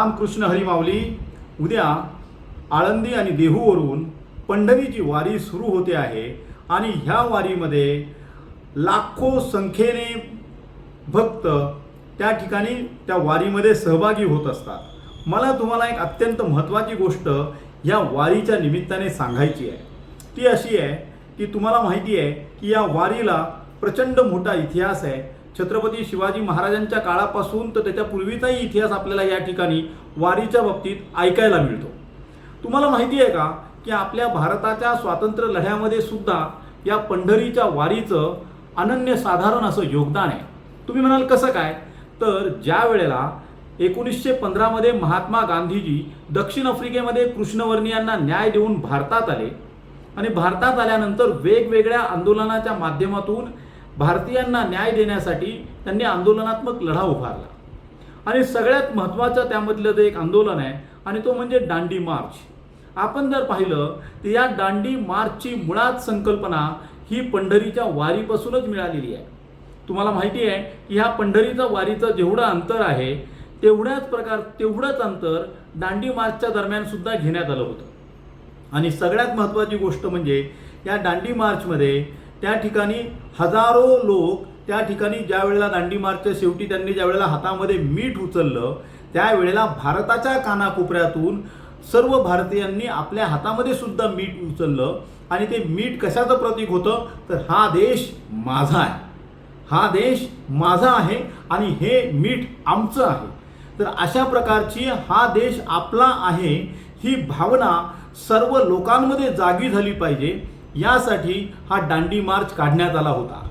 रामकृष्ण हरिमावली उद्या आळंदी आणि देहूवरून पंढरीची वारी सुरू होते आहे आणि ह्या वारीमध्ये लाखो संख्येने भक्त त्या ठिकाणी त्या वारीमध्ये सहभागी होत असतात. मला तुम्हाला एक अत्यंत महत्त्वाची गोष्ट या वारीच्या निमित्ताने सांगायची आहे. ती अशी आहे की तुम्हाला माहिती आहे की या वारीला प्रचंड मोठा इतिहास आहे. छत्रपती शिवाजी महाराजांच्या काळापासून तर त्याच्या पूर्वीचाही इतिहास आपल्याला या ठिकाणी वारीच्या बाबतीत ऐकायला मिळतो. तुम्हाला माहिती आहे का की आपल्या भारताच्या स्वातंत्र्य लढ्यामध्ये सुद्धा या पंढरीच्या वारीचं अनन्यसाधारण असं योगदान आहे. तुम्ही म्हणाल कसं काय? तर ज्या वेळेला एकोणीसशे पंधरामध्ये महात्मा गांधीजी दक्षिण आफ्रिकेमध्ये कृष्णवर्णियांना न्याय देऊन भारतात आले आणि भारतात आल्यानंतर वेगवेगळ्या आंदोलनाच्या माध्यमातून भारतीयांना न्याय देण्यासाठी त्यांनी आंदोलनात्मक लढा उभारला. आणि सगळ्यात महत्त्वाचं त्यामधलं जे एक आंदोलन आहे आणि तो म्हणजे दांडी मार्च. आपण जर पाहिलं तर या दांडी मार्चची मुळात संकल्पना ही पंढरीच्या वारीपासूनच मिळालेली आहे. तुम्हाला माहिती आहे की ह्या पंढरीचा वारीचं जेवढं अंतर आहे तेवढ्याच प्रकार तेवढंच अंतर दांडी मार्चच्या दरम्यान सुद्धा घेण्यात आलं होतं. आणि सगळ्यात महत्त्वाची गोष्ट म्हणजे या दांडी मार्चमध्ये त्या ठिकाणी हजारो लोक त्या ठिकाणी ज्या वेळेला दांडी मार्चच्या शेवटी त्यांनी ज्या वेळेला हातामध्ये मीठ उचललं त्यावेळेला भारताच्या कानाकोपऱ्यातून सर्व भारतीयांनी आपल्या हातामध्ये सुद्धा मीठ उचललं आणि ते मीठ कशाचं प्रतीक होतं? तर हा देश माझा आहे. हा देश माझा आहे आणि हे मीठ आमचं आहे. तर अशा प्रकारची हा देश आपला आहे ही भावना सर्व लोकांमध्ये जागी झाली पाहिजे. यासाठी हा दांडी मार्च काढण्यात आला होता.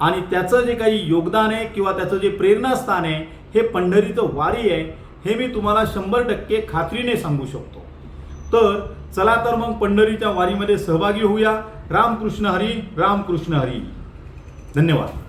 आणि त्याचं जे काही योगदान आहे किंवा त्याचं जे प्रेरणास्थान आहे हे पंढरीचं वारी आहे हे मी तुम्हाला शंभर टक्के खात्रीने सांगू शकतो. तर चला तर मग पंढरीच्या वारीमध्ये सहभागी होऊया. रामकृष्ण हरी रामकृष्ण हरी. धन्यवाद.